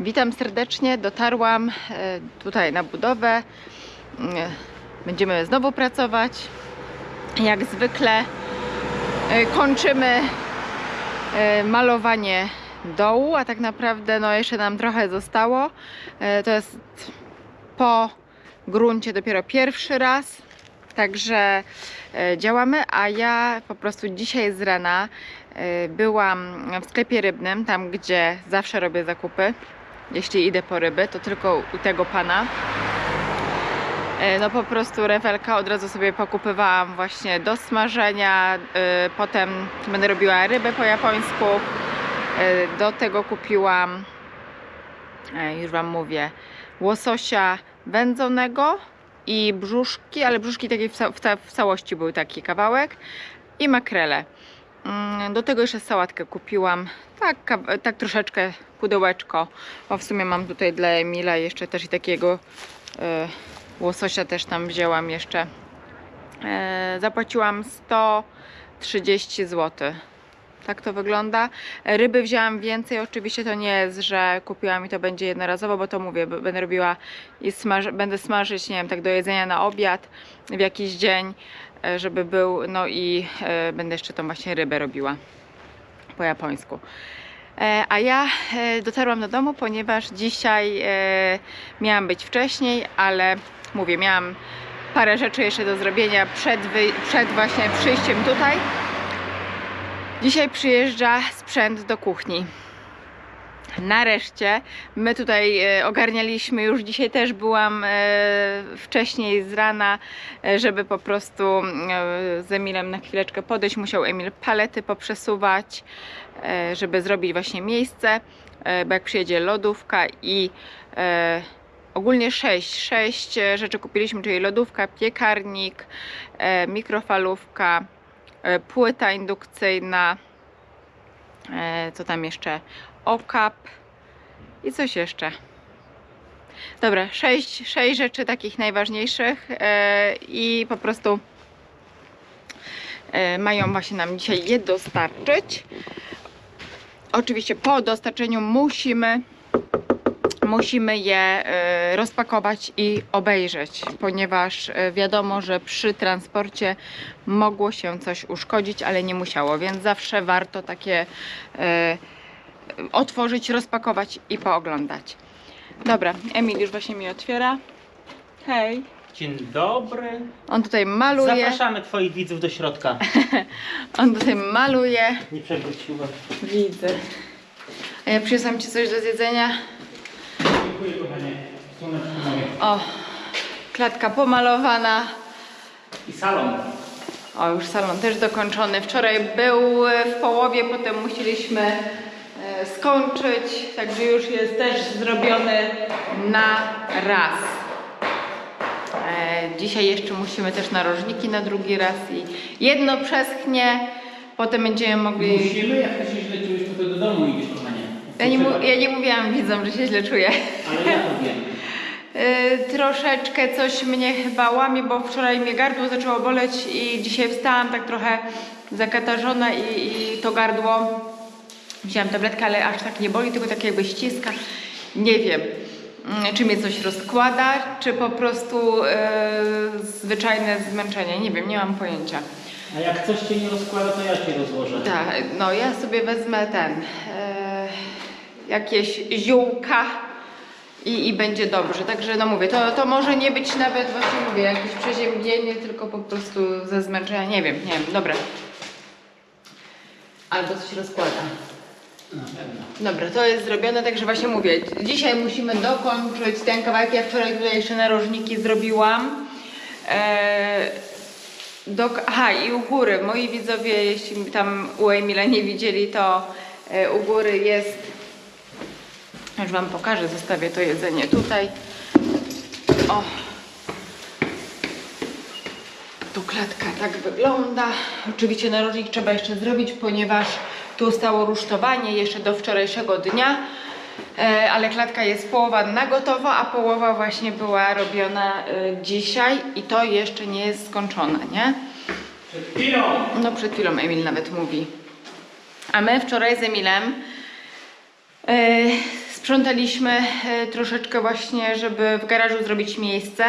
Witam serdecznie. Dotarłam e, tutaj na budowę. E, Będziemy znowu pracować. Jak zwykle e, kończymy malowanie dołu, a tak naprawdę no jeszcze nam trochę zostało. To jest po gruncie dopiero pierwszy raz. Także działamy, a ja po prostu dzisiaj z rana byłam w sklepie rybnym, tam gdzie zawsze robię zakupy. Jeśli idę po ryby, to tylko u tego pana. E, No po prostu rewelka od razu sobie pokupywałam właśnie do smażenia. e, Potem będę robiła rybę po japońsku. E, Do tego kupiłam, już Wam mówię, łososia wędzonego i brzuszki, ale brzuszki takie w, ca- w, ca- w całości był taki kawałek i makrele. Mm, Do tego jeszcze sałatkę kupiłam, tak, tak troszeczkę pudełeczko, bo w sumie mam tutaj dla Emila jeszcze też i takiego e, łososia też tam wzięłam jeszcze. E, zapłaciłam 130 zł. Tak to wygląda. Ryby wzięłam więcej, oczywiście to nie jest, że kupiłam i to będzie jednorazowo, bo to mówię, będę robiła i smaż, będę smażyć, nie wiem, tak do jedzenia na obiad w jakiś dzień, e, żeby był, no i e, będę jeszcze tą właśnie rybę robiła po japońsku. E, A ja e, dotarłam do domu, ponieważ dzisiaj e, miałam być wcześniej, ale mówię, miałam parę rzeczy jeszcze do zrobienia przed, wy, przed właśnie przyjściem tutaj. Dzisiaj przyjeżdża sprzęt do kuchni. Nareszcie my tutaj e, ogarnialiśmy, już dzisiaj też byłam e, wcześniej z rana, e, żeby po prostu z Emilem na chwileczkę podejść. Musiał Emil palety poprzesuwać, żeby zrobić właśnie miejsce, bo jak przyjedzie lodówka i ogólnie sześć, sześć e, rzeczy kupiliśmy, czyli lodówka, piekarnik, mikrofalówka, płyta indukcyjna, co tam jeszcze, okap i coś jeszcze. Dobra, sześć, sześć rzeczy takich najważniejszych e, i po prostu e, mają właśnie nam dzisiaj je dostarczyć. Oczywiście po dostarczeniu musimy musimy je e, rozpakować i obejrzeć, ponieważ e, wiadomo, że przy transporcie mogło się coś uszkodzić, ale nie musiało, więc zawsze warto takie e, otworzyć, rozpakować i pooglądać. Dobra, Emil już właśnie mi otwiera. Hej. Dzień dobry. On tutaj maluje. Zapraszamy Twoich widzów do środka. On tutaj maluje. Nie przewróciłem. Widzę. A ja przyniosłam Ci coś do zjedzenia. O, klatka pomalowana. I salon. O, już salon też dokończony. Wczoraj był e, w połowie, potem musieliśmy e, skończyć, także już jest też zrobiony na raz. E, Dzisiaj jeszcze musimy też narożniki na drugi raz i jedno przeschnie, potem będziemy mogli... Musimy, jak ty się źle czujesz, to do domu idziesz kochanie. Ja nie, ja nie mówiłam widzom, że się źle czuję. Ale ja to wiem. Y, troszeczkę coś mnie chyba łamie, bo wczoraj mnie gardło zaczęło boleć i dzisiaj wstałam tak trochę zakatarzona i, i to gardło. Wzięłam tabletkę, ale aż tak nie boli, tylko tak jakby ściska. Nie wiem, mm, czy mnie coś rozkłada, czy po prostu y, zwyczajne zmęczenie. Nie wiem, nie mam pojęcia. A jak coś cię nie rozkłada, to ja cię rozłożę. Tak, no ja sobie wezmę ten, e, jakieś ziółka i, i będzie dobrze. Także no mówię, to, to może nie być nawet właśnie mówię, jakieś przeziębienie, tylko po prostu ze zmęczenia, nie wiem, nie wiem, dobra. Albo coś rozkłada. Dobra, to jest zrobione, także właśnie mówię, dzisiaj musimy dokończyć ten kawałek. Ja wczoraj tutaj jeszcze narożniki zrobiłam. E, do, aha, i u góry, moi widzowie, jeśli tam u Emila nie widzieli, to e, u góry jest, już Wam pokażę, zostawię to jedzenie tutaj. O, tu klatka tak wygląda. Oczywiście narożnik trzeba jeszcze zrobić, ponieważ tu stało rusztowanie jeszcze do wczorajszego dnia. E, ale klatka jest połowa na gotowo, a połowa właśnie była robiona e, dzisiaj i to jeszcze nie jest skończone, nie? Przed chwilą. No przed chwilą Emil nawet mówi. A my wczoraj z Emilem e, Sprzątaliśmy e, troszeczkę właśnie, żeby w garażu zrobić miejsce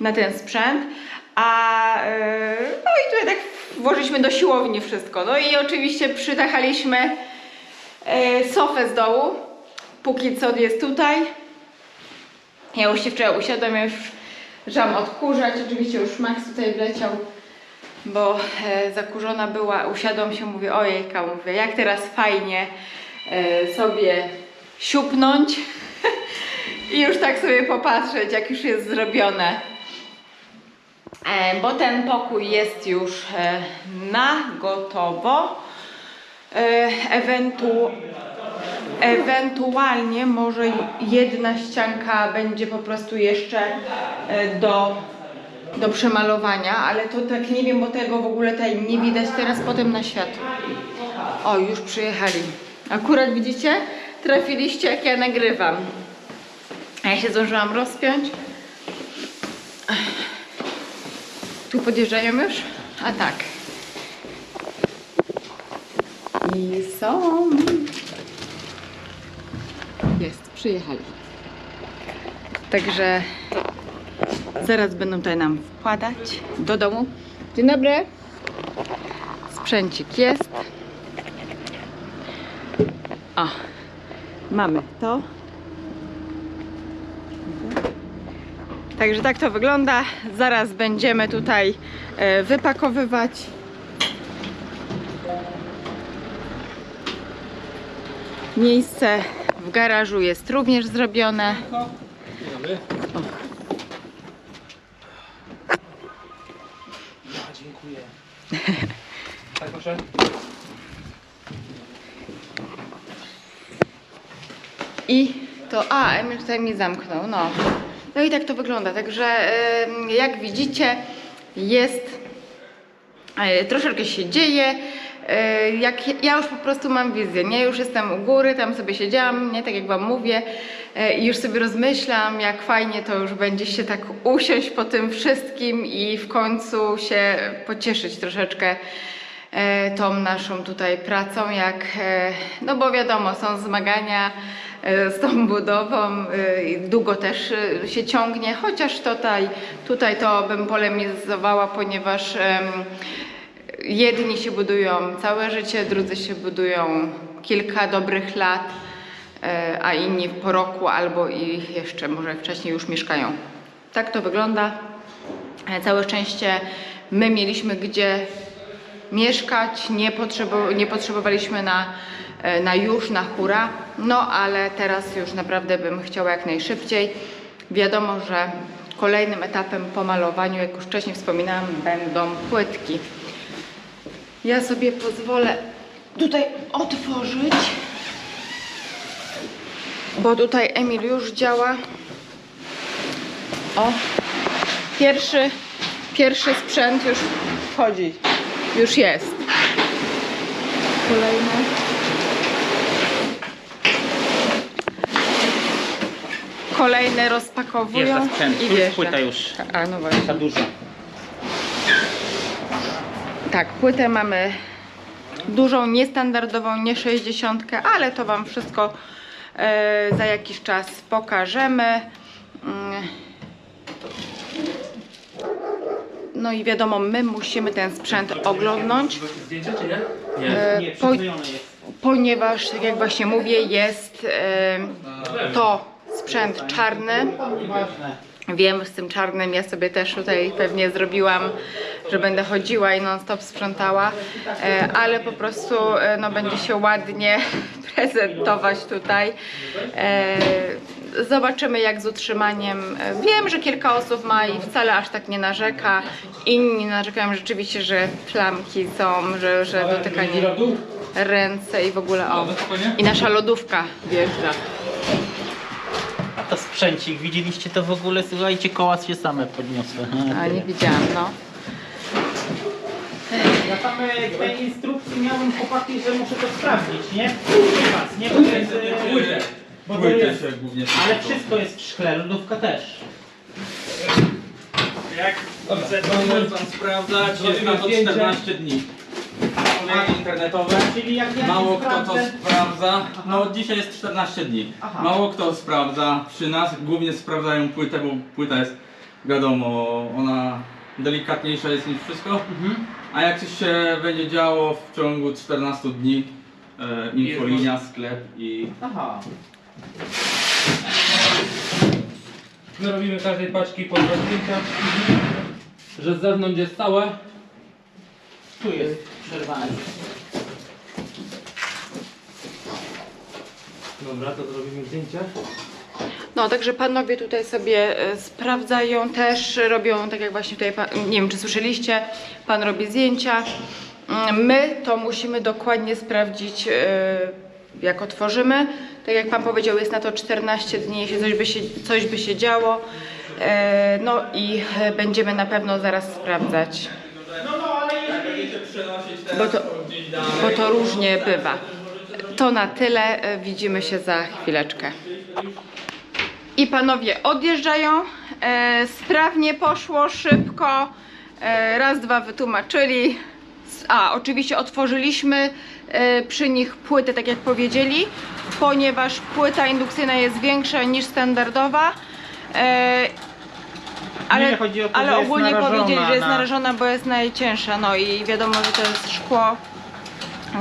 na ten sprzęt. A e, no i tutaj tak włożyliśmy do siłowni wszystko. No i oczywiście przytachaliśmy e, sofę z dołu. Póki co jest tutaj. Ja już się wczoraj usiadłam, ja już zaczęłam odkurzać. Oczywiście już Max tutaj wleciał, bo zakurzona była. Usiadłam się, mówię, ojejka, mówię, jak teraz fajnie sobie siupnąć i już tak sobie popatrzeć, jak już jest zrobione. E, bo ten pokój jest już e, na gotowo. E, ewentu, ewentualnie może jedna ścianka będzie po prostu jeszcze do, do przemalowania, ale to tak nie wiem, bo tego w ogóle tutaj nie widać teraz potem na światło. O, już przyjechali. Akurat widzicie, trafiliście jak ja nagrywam. A ja się zdążyłam rozpiąć. Tu podjeżdżają już? A tak. I są. Jest, przyjechali. Także zaraz będą tutaj nam wkładać do domu. Dzień dobry. Sprzęcik jest. O, mamy to. Także tak to wygląda. Zaraz będziemy tutaj e, wypakowywać. Miejsce w garażu jest również zrobione. A, I to, a, Emil tutaj mi zamknął, no. No i tak to wygląda, także jak widzicie jest, e, troszeczkę się dzieje, E, jak ja już po prostu mam wizję, nie, już jestem u góry, tam sobie siedziałam, nie, tak jak wam mówię e, i już sobie rozmyślam, jak fajnie to już będzie się tak usiąść po tym wszystkim i w końcu się pocieszyć troszeczkę tą naszą tutaj pracą, jak, no bo wiadomo, są zmagania z tą budową, e, długo też e, się ciągnie, chociaż tutaj, tutaj to bym polemizowała, ponieważ jedni się budują całe życie, drudzy się budują kilka dobrych lat, e, a inni po roku albo i jeszcze może wcześniej już mieszkają. Tak to wygląda. E, Całe szczęście my mieliśmy gdzie mieszkać, nie, nie potrzebowaliśmy na, e, na już, na hura, no ale teraz już naprawdę bym chciała jak najszybciej. Wiadomo, że kolejnym etapem po malowaniu, jak już wcześniej wspominałam, będą płytki. Ja sobie pozwolę tutaj otworzyć, bo tutaj Emil już działa. O, pierwszy, pierwszy sprzęt już wchodzi, już jest. Kolejny. Kolejne rozpakowują Wjeżdża sprzęt. i Tu jest wjeżdża. płyta już. A no właśnie. Ta duża. Tak, płytę mamy dużą, niestandardową, nie 60, ale to Wam wszystko e, za jakiś czas pokażemy. Mm. No i wiadomo, my musimy ten sprzęt oglądnąć, Zdjęcie czy nie? e, Nie, po, przyklejone jest. ponieważ, tak jak właśnie mówię, jest e, to sprzęt czarny. Wiem, z tym czarnym ja sobie też tutaj pewnie zrobiłam, że będę chodziła i non stop sprzątała, e, ale po prostu e, no, będzie się ładnie prezentować tutaj. E, Zobaczymy jak z utrzymaniem. Wiem, że kilka osób ma i wcale aż tak nie narzeka. Inni narzekają rzeczywiście, że plamki są, że, że dotykanie ręce i w ogóle o. I nasza lodówka wjeżdża. Sprzęcik, widzieliście to w ogóle? Słuchajcie, koła się same podniosły. A nie widziałam, no. Ja tam e, w tej instrukcji miałem chłopaki, że muszę to sprawdzić, nie? Nie was, nie? Bo to jest, e, bo to jest, ale wszystko jest w szkle, lodówka też. Jak chcę to pan sprawdzać, jest na to 14 dni. Koleje internetowe. Czyli jak ja Mało nie kto to sprawdzę- sprawdza. No dzisiaj jest 14 dni. Aha. Mało kto sprawdza przy nas. Głównie sprawdzają płytę, bo płyta jest wiadomo, ona delikatniejsza jest niż wszystko. Mhm. A jak coś się będzie działo w ciągu 14 dni, e, infolinia, sklep i Aha. My robimy każdej paczki po dwa zdjęcia, że z zewnątrz jest całe. Tu jest przerwane. Dobra, to zrobimy zdjęcie. No, także panowie tutaj sobie e, sprawdzają też, robią tak jak właśnie tutaj, pan, nie wiem czy słyszeliście, pan robi zdjęcia. Mm, My to musimy dokładnie sprawdzić, e, jak otworzymy. Tak jak pan powiedział, jest na to 14 dni, jeśli coś by się, coś by się działo. E, No i e, będziemy na pewno zaraz sprawdzać, No no, ale jeżeli... bo to, bo to różnie bywa. To na tyle, e, widzimy się za chwileczkę. I panowie odjeżdżają. E, sprawnie poszło, szybko. E, raz, dwa wytłumaczyli. A, oczywiście otworzyliśmy e, przy nich płytę, tak jak powiedzieli, ponieważ płyta indukcyjna jest większa niż standardowa. E, ale, Nie, chodzi o to, ale że jest ogólnie narażona powiedzieli, że jest na- narażona, bo jest najcięższa. No i wiadomo, że to jest szkło,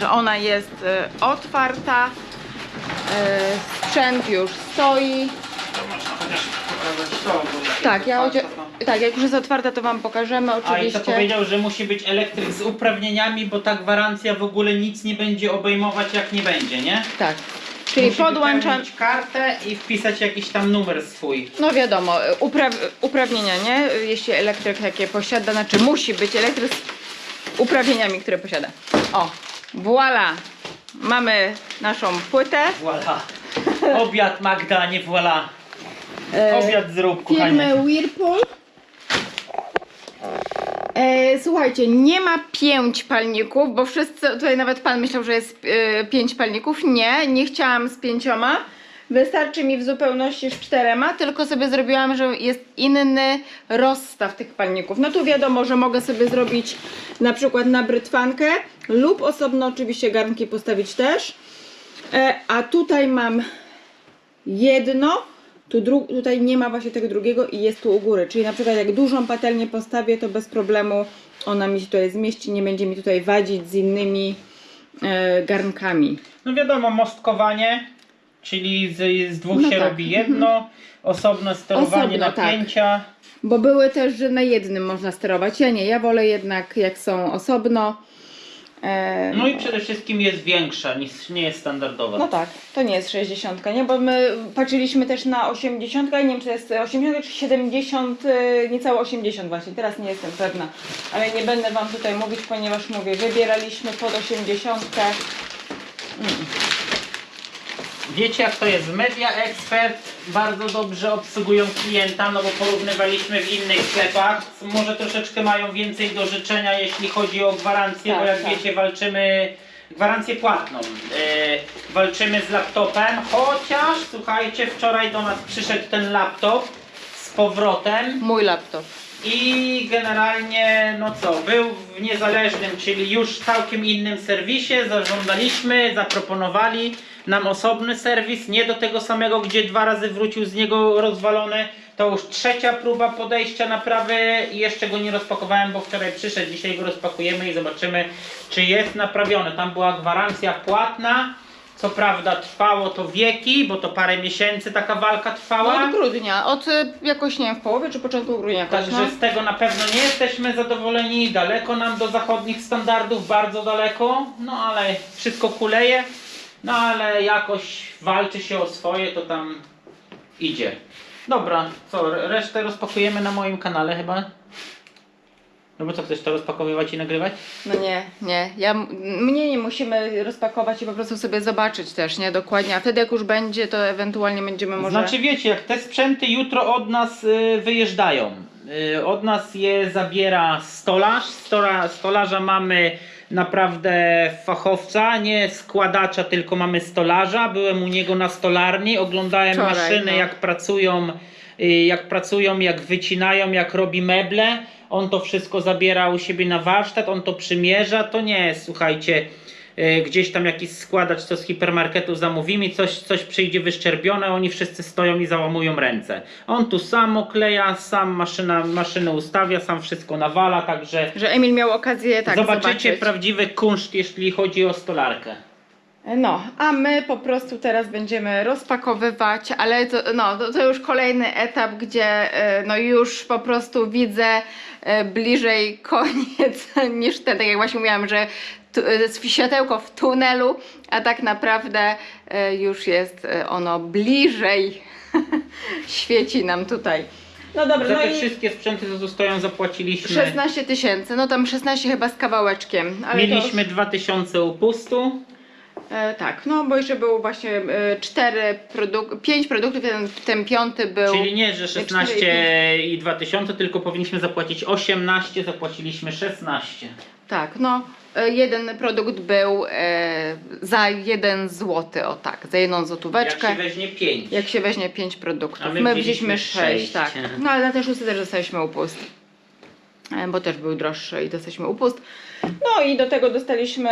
że ona jest e, otwarta. E, sprzęt już stoi. Tak, ja chocia- tak, jak już jest otwarta, to wam pokażemy A i to oczywiście. powiedział, że musi być elektryk z uprawnieniami, bo ta gwarancja w ogóle nic nie będzie obejmować jak nie będzie, nie? Tak. Czyli Musi podłączam. wypełnić kartę i wpisać jakiś tam numer swój. No wiadomo, upraw, uprawnienia, nie? Jeśli elektryk takie posiada, znaczy musi być elektryk z uprawnieniami, które posiada. O, voila! Mamy naszą płytę. Voila. Obiad Magda, nie voila. E, Obiad zrób, kochanie. firmy Whirlpool. E, słuchajcie, nie ma pięć palników, bo wszyscy, tutaj nawet pan myślał, że jest e, pięć palników. Nie, nie chciałam z pięcioma. Wystarczy mi w zupełności z czterema, tylko sobie zrobiłam, że jest inny rozstaw tych palników. No tu wiadomo, że mogę sobie zrobić na przykład na brytwankę lub osobno oczywiście garnki postawić też. E, a tutaj mam jedno, tu tutaj nie ma właśnie tego drugiego i jest tu u góry. Czyli na przykład jak dużą patelnię postawię, to bez problemu ona mi się tutaj zmieści, nie będzie mi tutaj wadzić z innymi e, garnkami. No wiadomo, mostkowanie, czyli z, z dwóch No się tak. robi jedno, osobne sterowanie Osobno, tak. napięcia. Bo były też, że na jednym można sterować. Ja nie, ja wolę jednak jak są osobno. E, No i przede wszystkim jest większa niż nie jest standardowa. No tak, to nie jest 60, nie? Bo my patrzyliśmy też na 80, ja nie wiem czy to jest 80 czy 70, y, niecałe 80 właśnie, teraz nie jestem pewna. Ale nie będę Wam tutaj mówić, ponieważ mówię, wybieraliśmy pod 80. Wiecie jak to jest? Media Expert bardzo dobrze obsługują klienta, no bo porównywaliśmy w innych sklepach. Może troszeczkę mają więcej do życzenia, jeśli chodzi o gwarancję, Tak, bo jak tak. wiecie walczymy gwarancję płatną. Yy, walczymy z laptopem, chociaż słuchajcie, wczoraj do nas przyszedł ten laptop z powrotem. Mój laptop. I generalnie, no co, był w niezależnym, czyli już całkiem innym serwisie, zażądaliśmy, zaproponowali nam osobny serwis, nie do tego samego, gdzie dwa razy wrócił z niego rozwalony. To już trzecia próba podejścia naprawy i jeszcze go nie rozpakowałem, bo wczoraj przyszedł, dzisiaj go rozpakujemy i zobaczymy, czy jest naprawiony. Tam była gwarancja płatna, co prawda trwało to wieki, bo to parę miesięcy taka walka No trwała. od grudnia, od y, jakoś nie wiem, w połowie czy początku grudnia jakoś, Także no. z tego na pewno nie jesteśmy zadowoleni, daleko nam do zachodnich standardów, bardzo daleko, no ale wszystko kuleje, no ale jakoś walczy się o swoje, to tam idzie. Dobra, co, resztę rozpakujemy na moim kanale chyba? No bo co, chcesz to rozpakowywać i nagrywać? No nie, nie. Ja, mnie nie musimy rozpakować i po prostu sobie zobaczyć też, nie? Dokładnie. A wtedy jak już będzie, to ewentualnie będziemy może... Znaczy wiecie, jak te sprzęty jutro od nas y, wyjeżdżają. Y, od nas je zabiera stolarz. Stora, stolarza mamy naprawdę fachowca, nie składacza, tylko mamy stolarza. Byłem u niego na stolarni, oglądałem Wczoraj, maszyny no. jak pracują y, jak pracują, jak wycinają, jak robi meble. On to wszystko zabiera u siebie na warsztat, on to przymierza. To nie słuchajcie, gdzieś tam jakiś składacz, co z hipermarketu zamówimy, coś, coś przyjdzie wyszczerbione, oni wszyscy stoją i załamują ręce. On tu sam okleja, sam maszyna, maszynę ustawia, sam wszystko nawala, także Że Emil miał okazję tak zobaczycie zobaczyć. prawdziwy kunszt, jeśli chodzi o stolarkę. No, a my po prostu teraz będziemy rozpakowywać, ale to, no, to, to już kolejny etap, gdzie e, no już po prostu widzę e, bliżej koniec niż ten, tak jak właśnie mówiłam, że e, światełko w tunelu, a tak naprawdę e, już jest e, ono bliżej świeci nam tutaj. No dobra, Za no te i wszystkie sprzęty, co tu stoją, zapłaciliśmy. 16 tysięcy, no tam 16 chyba z kawałeczkiem. Ale to Mieliśmy 2000 upustu. E, tak, no bo jeszcze było właśnie e, cztery produk- pięć produktów, ten, ten piąty był. Czyli nie, że cztery 16 i 2000, tylko powinniśmy zapłacić 18, zapłaciliśmy 16. Tak, no e, jeden produkt był e, za jeden złoty, o tak, za jedną Jak złotóweczkę. się weźmie 5. Jak się weźmie pięć produktów. A my my wzięliśmy sześć, tak. No ale na ten szósty też dostaliśmy upust. E, Bo też był droższy i dostaliśmy upust. No i do tego dostaliśmy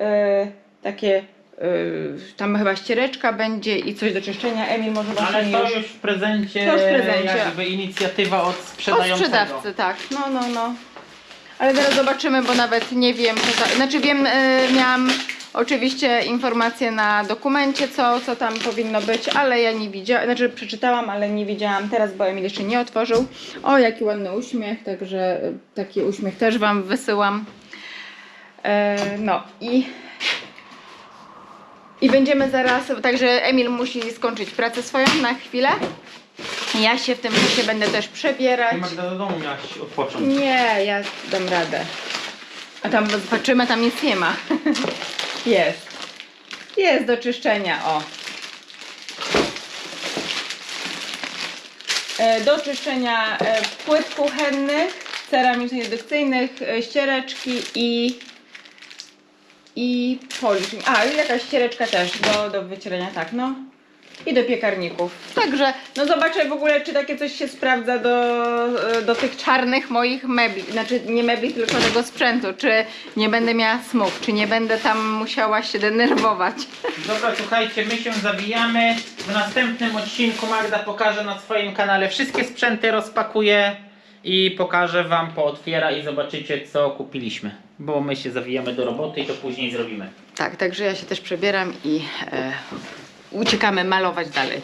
e, takie, e, tam chyba ściereczka będzie i coś do czyszczenia. Emil może właśnie Ale to już... już w prezencie, To w prezencie. jakby inicjatywa od Od sprzedającego. sprzedawcy, tak. No, no, no. Ale zaraz zobaczymy, bo nawet nie wiem, co ta... znaczy wiem, e, miałam oczywiście informacje na dokumencie, co, co tam powinno być, ale ja nie widziałam, znaczy przeczytałam, ale nie widziałam teraz, bo Emil jeszcze nie otworzył. O, jaki ładny uśmiech, także e, taki uśmiech też Wam wysyłam. E, no i... I będziemy zaraz, także Emil musi skończyć pracę swoją na chwilę. Ja się w tym czasie będę też przebierać. Magda do domu miałaś odpocząć. Nie, ja dam radę. A tam patrzymy, tam nic nie ma. Jest. Jest do czyszczenia, o. E, Do czyszczenia e, płyt kuchennych, ceramicznych, edukcyjnych, e, ściereczki i i polisz. A, i jakaś ściereczka też do, do wycierania, tak, no. I do piekarników. Także, no zobaczę w ogóle, czy takie coś się sprawdza do, do tych czarnych moich mebli. Znaczy, nie mebli, tylko tego sprzętu. Czy nie będę miała smug, czy nie będę tam musiała się denerwować. Dobra, słuchajcie, my się zawijamy. W następnym odcinku Magda pokaże na swoim kanale wszystkie sprzęty, rozpakuje i pokaże wam, pootwiera i zobaczycie co kupiliśmy. Bo my się zawijamy do roboty i to później zrobimy. Tak, także ja się też przebieram i e, uciekamy malować dalej.